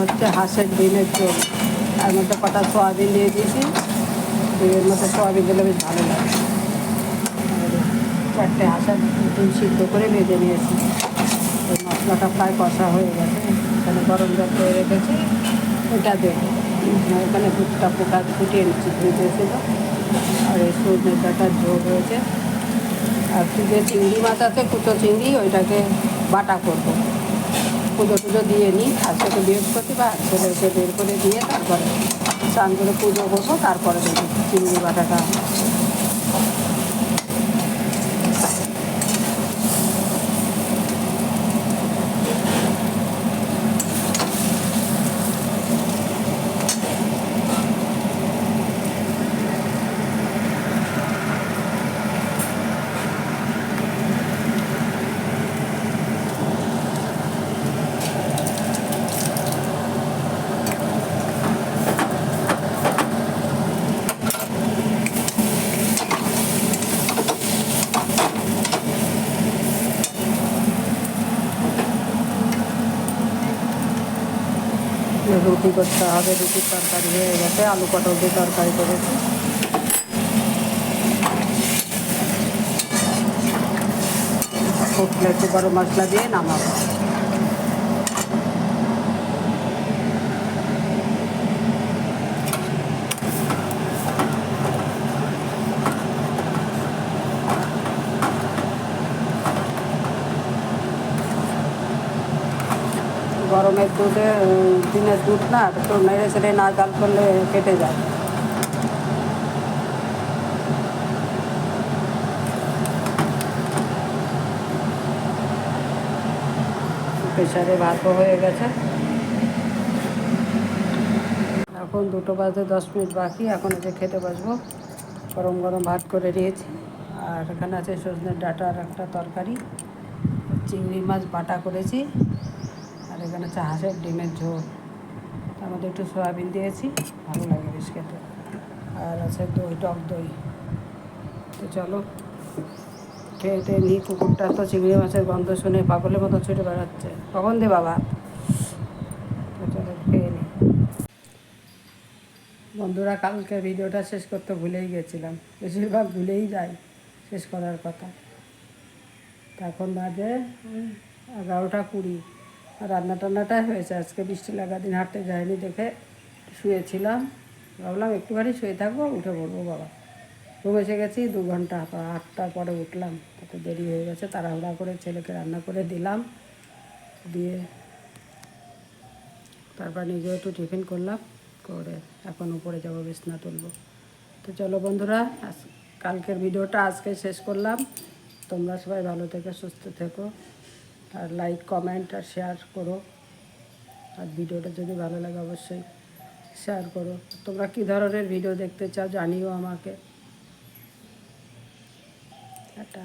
হচ্ছে হাঁসের ডিমের ঝোল। তার মধ্যে কটা সোয়াবিন দিয়ে দিয়েছি। ডিমের মধ্যে সোয়াবিন দিলে বেশ ভালো লাগে। চারটে হাঁসের ডিম সিদ্ধ করে ভেজে নিয়েছি। এই মশলাটা প্রায় কষা হয়ে গেছে। এখানে গরম জল করে রেখেছি। এটা দেবো এখানে দুধটা পোকা ফুটিয়ে নিচ্ছি ভিজেছিল আর এই সজনে ডাটার ঝোল রয়েছে আর যে চিংড়ি মাছ আছে, কুচো চিংড়ি, ওইটাকে বাটা করব। পুজো টুজো দিয়ে নিই আজকে তো বৃহস্পতিবার ছেলেকে বের করে দিয়ে তারপরে স্নান করে পুজো বসো, তারপরে চিংড়ি বাটাটা। রুটি করতে হবে, রুটির তরকারি হয়ে গেছে, আলু পটল দিয়ে তরকারি করেছি। ফুটলে একটু গরম মশলা দিয়ে নামাবো। গরমের দুধে দিনের দুধ না একটু নেড়ে ছেড়ে না জাল করলে কেটে যায়। প্রেশারে ভাতও হয়ে গেছে। এখন দুটো বাজে দশ মিনিট বাকি, এখন যে খেতে বসবো। গরম গরম ভাত করে দিয়েছি আর এখানে আছে সজনের ডাটার একটা তরকারি। চিংড়ি মাছ বাটা করেছি। আর এখানে হচ্ছে হাঁসের ডিমের ঝোল। তার মধ্যে একটু সয়াবিন দিয়েছি, ভালো লাগে বেশ খেতে। আর আছে দই, টক দই। তো চলো, খেয়ে টেয়ে নিই, কুকুরটা তো চিংড়ি মাছের গন্ধ শুনে পাগলের মতো ছুটে বেড়াচ্ছে। কখন দে বাবা? তো চলো খেয়ে বন্ধুরা, কালকে ভিডিওটা শেষ করতে ভুলেই গেছিলাম। বেশিরভাগ ভুলেই যাই শেষ করার কথা। এখন বাজে এগারোটা কুড়ি। রান্না টান্নাটাই হয়েছে। আজকে বৃষ্টি লাগা দিন, হাঁটতে যায়নি দেখে শুয়েছিলাম। ভাবলাম একটুখানি শুয়ে থাকব, উঠে পড়ব বাবা। ঘুম এসে গেছি, দু ঘণ্টা আটটার পরে উঠলাম। তাতে দেরি হয়ে গেছে, তাড়াহুড়া করে ছেলেকে রান্না করে দিলাম। দিয়ে তারপর নিজে একটু টিফিন করলাম, করে এখন উপরে যাব, বিছনা তুলবো। তো চলো বন্ধুরা, আজ- কালকের ভিডিওটা আজকে শেষ করলাম। তোমরা সবাই ভালো থেকো, সুস্থ থেকো। আর লাইক কমেন্ট আর শেয়ার করো। আর ভিডিওটা যদি ভালো লাগে অবশ্যই শেয়ার করো। তোমরা কি ধরনের ভিডিও দেখতে চাও জানিও আমাকে। টাটা।